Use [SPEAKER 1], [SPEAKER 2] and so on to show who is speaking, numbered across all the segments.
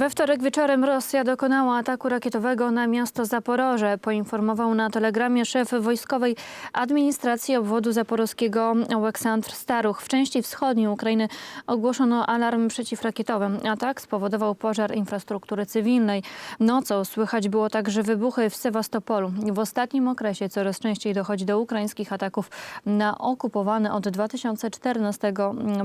[SPEAKER 1] We wtorek wieczorem Rosja dokonała ataku rakietowego na miasto Zaporoże, poinformował na telegramie szef wojskowej administracji obwodu zaporowskiego Aleksandr Staruch. W części wschodniej Ukrainy ogłoszono alarm przeciwrakietowy. Atak spowodował pożar infrastruktury cywilnej. Nocą słychać było także wybuchy w Sewastopolu. W ostatnim okresie coraz częściej dochodzi do ukraińskich ataków na okupowany od 2014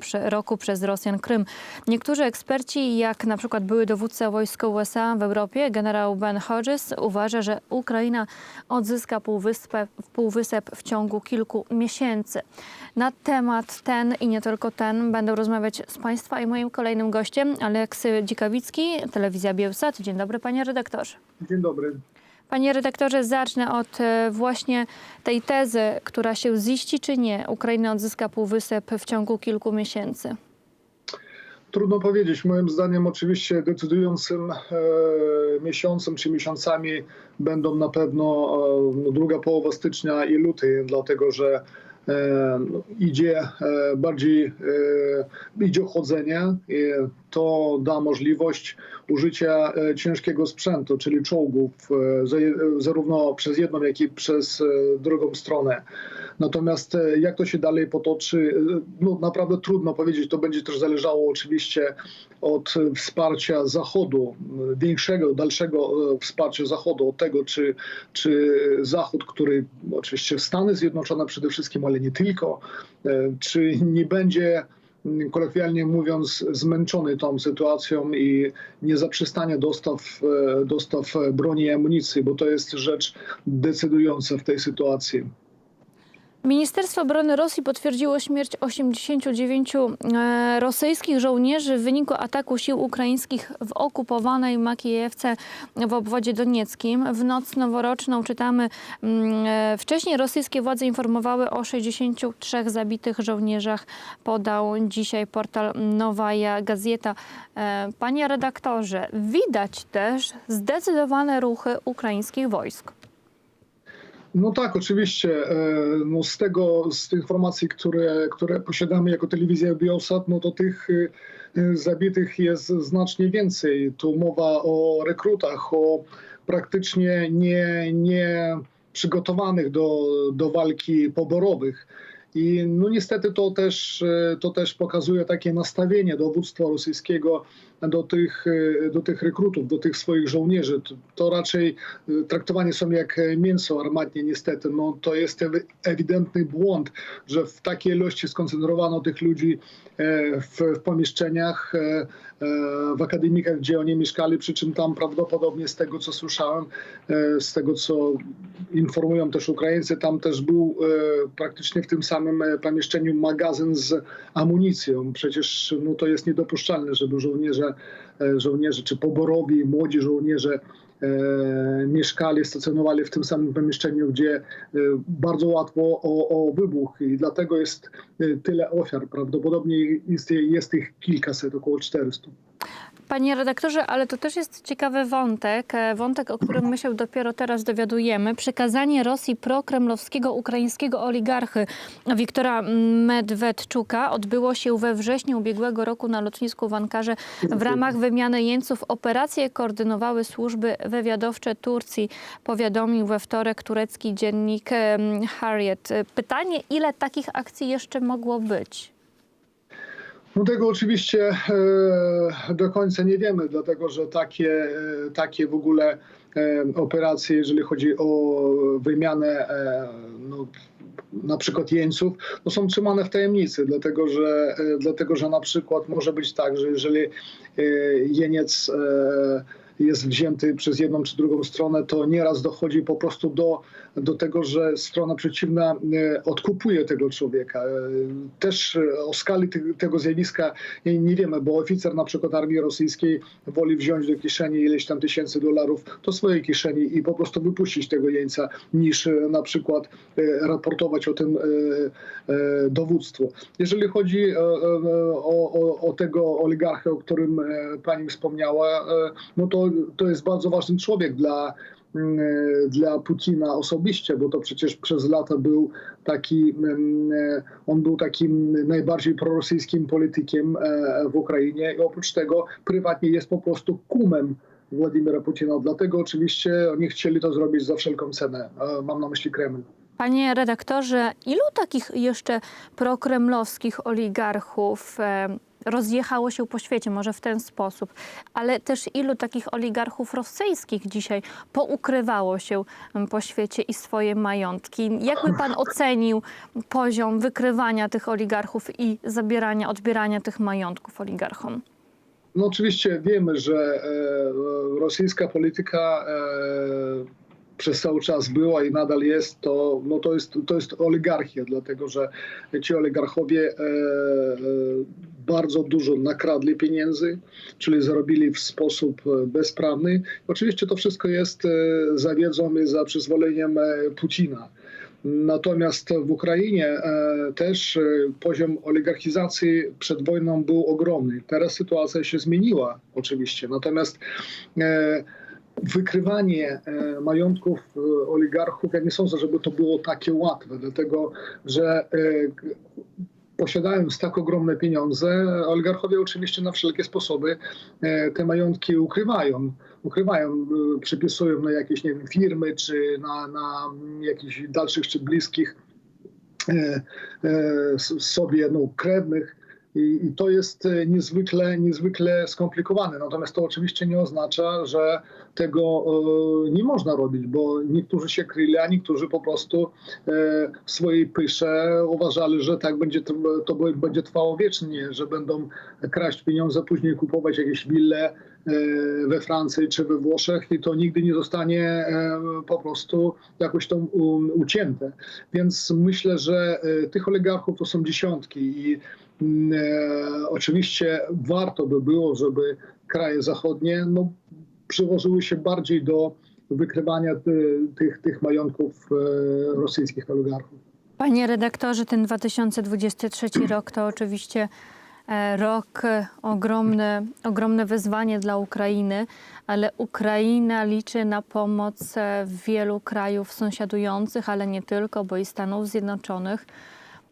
[SPEAKER 1] prze- roku przez Rosjan Krym. Niektórzy eksperci, jak na przykład były dowódca wojsk USA w Europie, generał Ben Hodges, uważa, że Ukraina odzyska półwyspę, półwysep w ciągu kilku miesięcy. Na temat ten i nie tylko ten będę rozmawiać z Państwa i moim kolejnym gościem, Aleksy Dzikawicki, Telewizja Bielsat. Dzień dobry, panie redaktorze.
[SPEAKER 2] Dzień dobry.
[SPEAKER 1] Panie redaktorze, zacznę od e, właśnie tej tezy, która się ziści czy nie. Ukraina odzyska półwysep w ciągu kilku miesięcy.
[SPEAKER 2] Trudno powiedzieć. Moim zdaniem oczywiście decydującym e, miesiącem czy miesiącami będą na pewno e, druga połowa stycznia i luty, dlatego że e, no, idzie bardziej idzie chodzenie to da możliwość użycia ciężkiego sprzętu, czyli czołgów, za- zarówno przez jedną, jak i przez drugą stronę. Natomiast e, jak to się dalej potoczy, e, no naprawdę trudno powiedzieć. To będzie też zależało oczywiście od e, wsparcia Zachodu, większego, dalszego wsparcia Zachodu, od tego, czy, czy Zachód, który oczywiście Stany Zjednoczone przede wszystkim, ale nie tylko, czy nie będzie kolokwialnie mówiąc, zmęczony tą sytuacją i nie zaprzestanie dostaw, dostaw broni i amunicji, bo to jest rzecz decydująca w tej sytuacji.
[SPEAKER 1] Ministerstwo Obrony Rosji potwierdziło śmierć 89 e, rosyjskich żołnierzy w wyniku ataku sił ukraińskich w okupowanej Makijewce w obwodzie donieckim. W noc noworoczną czytamy, mm, e, wcześniej rosyjskie władze informowały o 63 zabitych żołnierzach, podał dzisiaj portal Nowaja Gazeta. E, Panie redaktorze, widać też zdecydowane ruchy ukraińskich wojsk.
[SPEAKER 2] No tak, oczywiście. E, No z tego, z tych informacji, które, które posiadamy jako telewizja Biosat, no to tych e, zabitych jest znacznie więcej. Tu mowa o rekrutach, o praktycznie nie, nie przygotowanych do, do walki poborowych. I no niestety to też, e, to też pokazuje takie nastawienie dowództwa rosyjskiego do tych, e, do tych rekrutów, do tych swoich żołnierzy. To, to raczej e, traktowani są jak mięso armatnie niestety. No, to jest ewi- ewidentny błąd, że w takiej ilości skoncentrowano tych ludzi e, w, w pomieszczeniach, e, e, w akademikach, gdzie oni mieszkali, przy czym tam prawdopodobnie z tego co słyszałem, e, z tego co informują też Ukraińcy, tam też był e, praktycznie w tym samym e, pomieszczeniu magazyn z amunicją. Przecież no, to jest niedopuszczalne, żeby żołnierze, e, żołnierze czy poborowi, młodzi żołnierze e, mieszkali, stacjonowali w tym samym pomieszczeniu, gdzie e, bardzo łatwo o, o wybuch i dlatego jest e, tyle ofiar. Prawdopodobnie jest, jest ich kilkaset, około 400.
[SPEAKER 1] Panie redaktorze, ale to też jest ciekawy wątek, e, wątek, o którym my się dopiero teraz dowiadujemy. Przekazanie Rosji prokremlowskiego ukraińskiego oligarchy Wiktora Medwedczuka odbyło się we wrześniu ubiegłego roku na lotnisku w Ankarze w ramach wymiany jeńców. Operacje koordynowały służby wywiadowcze Turcji, powiadomił we wtorek turecki dziennik Harriet. Pytanie, ile takich akcji jeszcze mogło być?
[SPEAKER 2] No tego oczywiście e, do końca nie wiemy, dlatego że takie, e, takie w ogóle e, operacje, jeżeli chodzi o wymianę no, na przykład jeńców, no są trzymane w tajemnicy, dlatego że, dlatego że na przykład może być tak, że jeżeli jeniec jest wzięty przez jedną czy drugą stronę, to nieraz dochodzi po prostu do, do tego, że strona przeciwna e, odkupuje tego człowieka. E, Też e, o skali te, tego zjawiska nie, wiemy, bo oficer na przykład armii rosyjskiej woli wziąć do kieszeni ileś tam tysięcy dolarów do swojej kieszeni i po prostu wypuścić tego jeńca, niż na przykład raportować o tym dowództwu. Jeżeli chodzi o, o, o tego oligarchę, o którym pani wspomniała, no to, to jest bardzo ważny człowiek dla, mm, dla Putina osobiście, bo to przecież przez lata był taki, mm, e, on był takim najbardziej prorosyjskim politykiem e, w Ukrainie i oprócz tego prywatnie jest po prostu kumem Władimira Putina. Dlatego oczywiście oni chcieli to zrobić za wszelką cenę. E, Mam na myśli Kreml.
[SPEAKER 1] Panie redaktorze, ilu takich jeszcze prokremlowskich oligarchów rozjechało się po świecie, może w ten sposób, ale też ilu takich oligarchów rosyjskich dzisiaj poukrywało się m, po świecie i swoje majątki? Jakby pan ocenił poziom wykrywania tych oligarchów i zabierania, odbierania tych majątków oligarchom?
[SPEAKER 2] No oczywiście wiemy, że e, rosyjska polityka e, przez cały czas była i nadal jest, to, no to, jest, to jest oligarchia, dlatego że ci oligarchowie e, e, bardzo dużo nakradli pieniędzy, czyli zarobili w sposób e, bezprawny. Oczywiście to wszystko jest za wiedzą i za przyzwoleniem Putina. Natomiast w Ukrainie też poziom oligarchizacji przed wojną był ogromny. Teraz sytuacja się zmieniła oczywiście. Natomiast wykrywanie e, majątków e, oligarchów, ja nie sądzę, żeby to było takie łatwe, dlatego że e, posiadając tak ogromne pieniądze, oligarchowie oczywiście na wszelkie sposoby te majątki ukrywają. Ukrywają, przypisują na jakieś nie wiem, firmy, czy na, na jakichś dalszych czy bliskich sobie no, krewnych. I, to jest e, niezwykle, niezwykle skomplikowane. Natomiast to oczywiście nie oznacza, że tego e, nie można robić, bo niektórzy się kryli, a niektórzy po prostu e, w swojej pysze uważali, że tak będzie to, będzie trwało wiecznie, że będą kraść pieniądze, później kupować jakieś wille we Francji czy we Włoszech i to nigdy nie zostanie e, po prostu jakoś to ucięte. Więc myślę, że e, tych oligarchów to są dziesiątki i mm, e, oczywiście warto by było, żeby kraje zachodnie no, przyłożyły się bardziej do wykrywania ty, tych, tych majątków e, rosyjskich oligarchów.
[SPEAKER 1] Panie redaktorze, ten 2023 rok to oczywiście e, rok e, ogromne, ogromne wyzwanie dla Ukrainy, ale Ukraina liczy na pomoc e, wielu krajów sąsiadujących, ale nie tylko, bo i Stanów Zjednoczonych.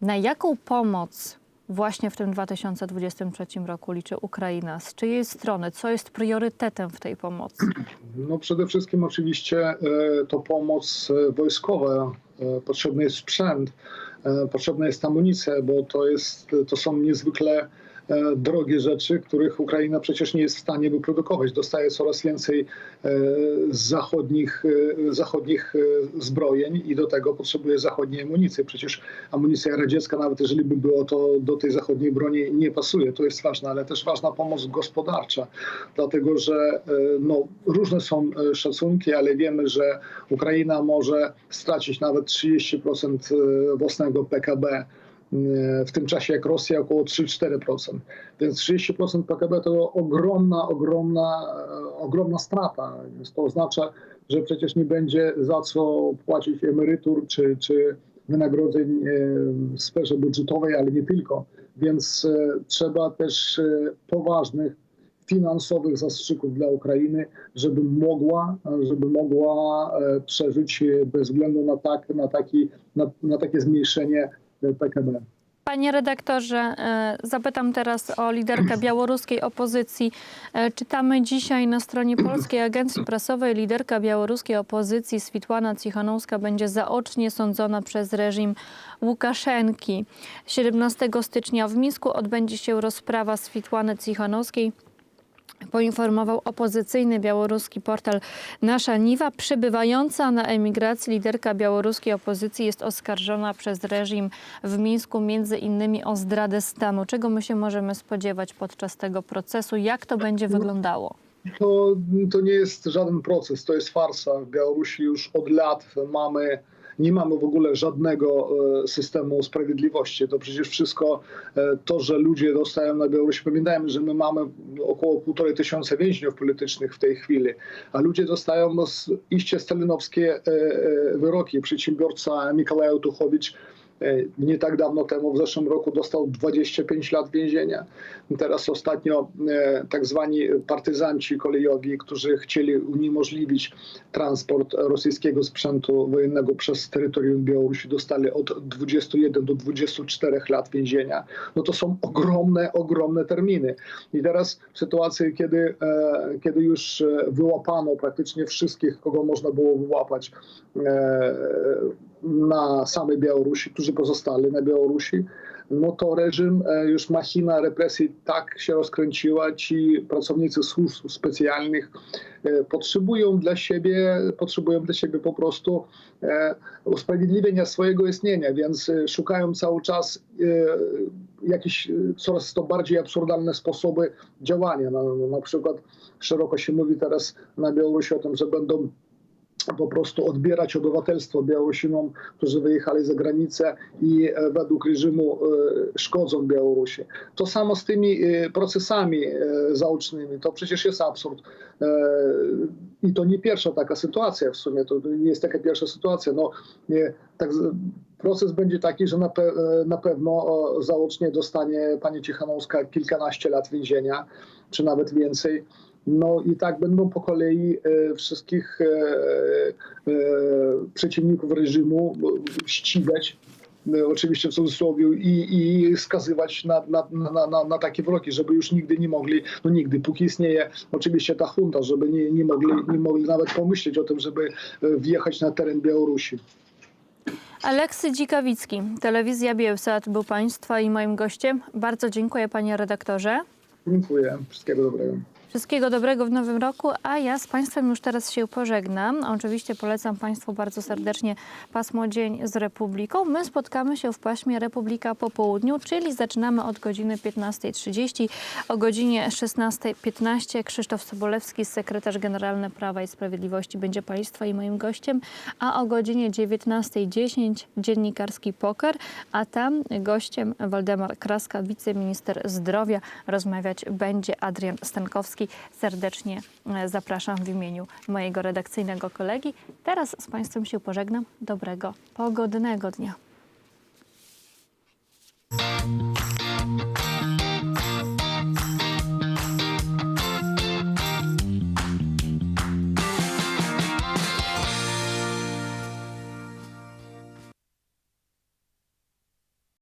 [SPEAKER 1] Na jaką pomoc właśnie w tym 2023 roku liczy Ukraina? Z czyjej strony? Co jest priorytetem w tej pomocy?
[SPEAKER 2] No przede wszystkim oczywiście e, to pomoc e, wojskowa. E, Potrzebny jest sprzęt, e, potrzebna jest amunicja, bo to, jest, to są niezwykle e, drogie rzeczy, których Ukraina przecież nie jest w stanie wyprodukować. Dostaje coraz więcej e, zachodnich, e, zachodnich e, zbrojeń i do tego potrzebuje zachodniej amunicji. Przecież amunicja radziecka, nawet jeżeli by było, to do tej zachodniej broni nie pasuje. To jest ważne, ale też ważna pomoc gospodarcza, dlatego że e, no, różne są e, szacunki, ale wiemy, że Ukraina może stracić nawet 30% e, własnego PKB e, w tym czasie jak Rosja około 3-4%. Więc 30% PKB to ogromna, ogromna, ogromna strata. Więc to oznacza, że przecież nie będzie za co płacić emerytur czy, czy wynagrodzeń e, w sferze budżetowej, ale nie tylko. Więc e, trzeba też e, poważnych finansowych zastrzyków dla Ukrainy, żeby mogła, żeby mogła przeżyć bez względu na, tak, na, taki, na, na takie zmniejszenie PKB.
[SPEAKER 1] Panie redaktorze, e, zapytam teraz o liderkę białoruskiej opozycji. E, Czytamy dzisiaj na stronie Polskiej Agencji Prasowej, liderka białoruskiej opozycji Switłana Cichanowska będzie zaocznie sądzona przez reżim Łukaszenki. 17 stycznia w Mińsku odbędzie się rozprawa Switłany Cichanowskiej poinformował opozycyjny białoruski portal Nasza Niwa. Przybywająca na emigracji liderka białoruskiej opozycji jest oskarżona przez reżim w Mińsku między innymi o zdradę stanu. Czego my się możemy spodziewać podczas tego procesu? Jak to będzie wyglądało?
[SPEAKER 2] To, to nie jest żaden proces, to jest farsa. W Białorusi już od lat mamy, nie mamy w ogóle żadnego e, systemu sprawiedliwości. To przecież wszystko e, to, że ludzie dostają na Białorusi. Pamiętajmy, że my mamy około półtorej tysiąca więźniów politycznych w tej chwili, a ludzie dostają no, iście stalinowskie e, wyroki. Przedsiębiorca Mikołaj Otuchowicz nie tak dawno temu, w zeszłym roku dostał 25 lat więzienia. Teraz ostatnio e, tak zwani partyzanci kolejowi, którzy chcieli uniemożliwić transport rosyjskiego sprzętu wojennego przez terytorium Białorusi, dostali od 21 do 24 lat więzienia. No to są ogromne, ogromne terminy. I teraz w sytuacji, kiedy, e, kiedy już e, wyłapano praktycznie wszystkich, kogo można było wyłapać e, na samej Białorusi, którzy pozostali na Białorusi, no to reżim, e, już machina represji tak się rozkręciła, ci pracownicy służb specjalnych e, potrzebują dla siebie, potrzebują dla siebie po prostu e, usprawiedliwienia swojego istnienia, więc szukają cały czas jakieś coraz to bardziej absurdalne sposoby działania. Na przykład szeroko się mówi teraz na Białorusi o tym, że będą po prostu odbierać obywatelstwo Białorusinom, którzy wyjechali za granicę i e, według reżimu e, szkodzą Białorusi. To samo z tymi e, procesami zaocznymi. To przecież jest absurd. I to nie pierwsza taka sytuacja w sumie. To nie jest taka pierwsza sytuacja. No, tak, proces będzie taki, że na, pe, e, na pewno zaocznie dostanie pani Cichanowska kilkanaście lat więzienia, czy nawet więcej. No i tak będą po kolei e, wszystkich e, przeciwników reżimu ścigać, oczywiście w cudzysłowie, i, i skazywać na, na, na, na, takie wyroki, żeby już nigdy nie mogli, no nigdy, póki istnieje oczywiście ta junta, żeby nie, nie, mogli, nie mogli nawet pomyśleć o tym, żeby wjechać na teren Białorusi.
[SPEAKER 1] Aleksy Dzikawicki, telewizja Bielsat był Państwa i moim gościem. Bardzo dziękuję Panie redaktorze.
[SPEAKER 2] Dziękuję, wszystkiego dobrego.
[SPEAKER 1] Wszystkiego dobrego w nowym roku, a ja z Państwem już teraz się pożegnam. Oczywiście polecam Państwu bardzo serdecznie pasmo Dzień z Republiką. My spotkamy się w paśmie Republika po południu, czyli zaczynamy od godziny 15.30. O godzinie 16.15 Krzysztof Sobolewski, sekretarz generalny Prawa i Sprawiedliwości będzie Państwa i moim gościem, a o godzinie 19.10 dziennikarski poker, a tam gościem Waldemar Kraska, wiceminister zdrowia. Rozmawiać będzie Adrian Stankowski. Serdecznie e, zapraszam w imieniu mojego redakcyjnego kolegi. Teraz z Państwem się pożegnam. Dobrego, pogodnego dnia.